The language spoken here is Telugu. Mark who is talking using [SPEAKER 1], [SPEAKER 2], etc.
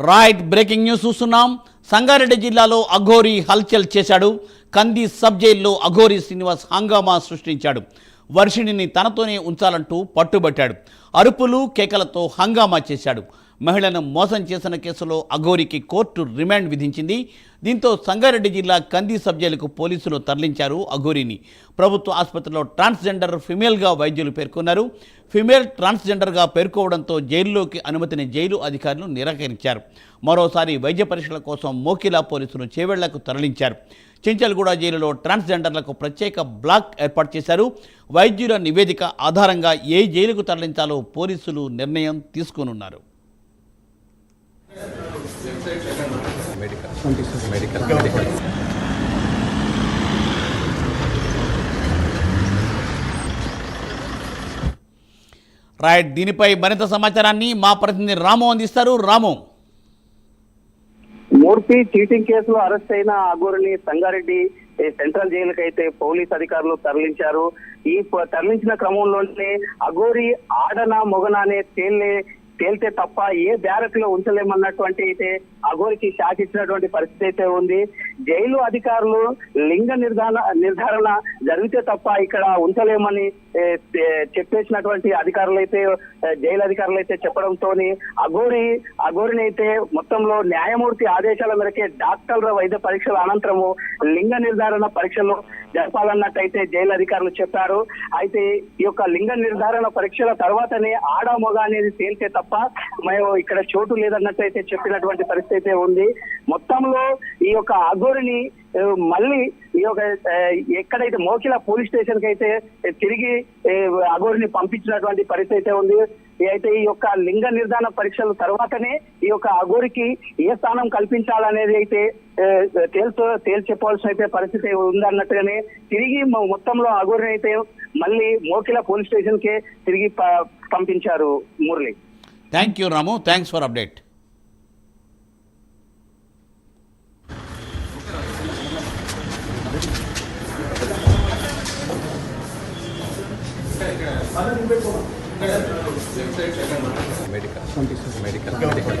[SPEAKER 1] రైట్ బ్రేకింగ్ న్యూస్ చూస్తున్నాం. సంగారెడ్డి జిల్లాలో అఘోరి హల్చల్ చేశాడు. కంది సబ్ జైల్లో అఘోరి శ్రీనివాస్ హంగామా సృష్టించాడు. వర్షిణిని తనతోనే ఉంచాలంటూ పట్టుబట్టాడు. అరుపులు కేకలతో హంగామా చేశాడు. మహిళను మోసం చేసిన కేసులో అఘోరికి కోర్టు రిమాండ్ విధించింది. దీంతో సంగారెడ్డి జిల్లా కంది సబ్ పోలీసులు తరలించారు అఘోరిని. ప్రభుత్వ ఆసుపత్రిలో ట్రాన్స్జెండర్ ఫిమేల్గా వైద్యులు పేర్కొన్నారు. ఫిమేల్ ట్రాన్స్జెండర్గా పేర్కోవడంతో జైల్లోకి అనుమతిని జైలు అధికారులు నిరాకరించారు. మరోసారి వైద్య పరీక్షల కోసం మోకిలా పోలీసులు చేవెళ్ళకు తరలించారు. చెంచల్గూడ జైలులో ట్రాన్స్జెండర్లకు ప్రత్యేక బ్లాక్ ఏర్పాటు చేశారు. వైద్యుల నివేదిక ఆధారంగా ఏ జైలుకు తరలించాలో పోలీసులు నిర్ణయం తీసుకోనున్నారు.
[SPEAKER 2] మెడికల్ మెడికల్
[SPEAKER 1] రైట్ దీనిపై మరింత సమాచారాన్ని మా ప్రతినిధి రాము అందిస్తారు. రాము.
[SPEAKER 3] మూర్తి చీటింగ్ కేసులో అరెస్ట్ అయిన ఆగూరిని సంగారెడ్డి సెంట్రల్ జైలుకి అయితే పోలీస్ అధికారులు తరలించారు. ఈ తరలించిన క్రమంలోనే అగోరి ఆడన మొగన అనే తేలే తేల్తే తప్ప ఏ బ్యారక్లో ఉంచలేమన్నటువంటి అయితే అఘోరికి షాక్ ఇచ్చినటువంటి పరిస్థితి అయితే ఉంది. జైలు అధికారులు లింగ నిర్ధారణ నిర్ధారణ జరిగితే తప్ప ఇక్కడ ఉంచలేమని చెప్పేసినటువంటి అధికారులైతే జైలు అధికారులు అయితే చెప్పడంతో అఘోరి అఘోరిని అయితే మొత్తంలో న్యాయమూర్తి ఆదేశాల మేరకే డాక్టర్ల వైద్య పరీక్షల అనంతరము లింగ నిర్ధారణ పరీక్షలు జరపాలన్నట్టయితే జైలు అధికారులు చెప్పారు. అయితే ఈ యొక్క లింగ నిర్ధారణ పరీక్షల తర్వాతనే ఆడ మొగ అనేది తేలితే తప్ప మేము ఇక్కడ చోటు లేదన్నట్టయితే చెప్పినటువంటి పరిస్థితి అయితే ఉంది. మొత్తంలో ఈ యొక్క అఘోరిని మళ్ళీ ఈ యొక్క ఎక్కడైతే మోకిల పోలీస్ స్టేషన్కి అయితే తిరిగి ఏ, అఘోరిని పంపించినటువంటి పరిస్థితి అయితే ఉంది. అయితే ఈ యొక్క లింగ నిర్ధారణ పరీక్షల తర్వాతనే ఈ యొక్క అఘోరికి ఏ స్థానం కల్పించాలనేది అయితే తేల్చో తేల్చు తేల్చెప్పాల్సిన అయితే పరిస్థితి ఉందన్నట్టుగానే తిరిగి మొత్తంలో అఘోరిని అయితే మళ్ళీ మోకిల పోలీస్ స్టేషన్ కే తిరిగి ప- పంపించారు Murali.
[SPEAKER 1] Thank you Ramu thanks for update medical medical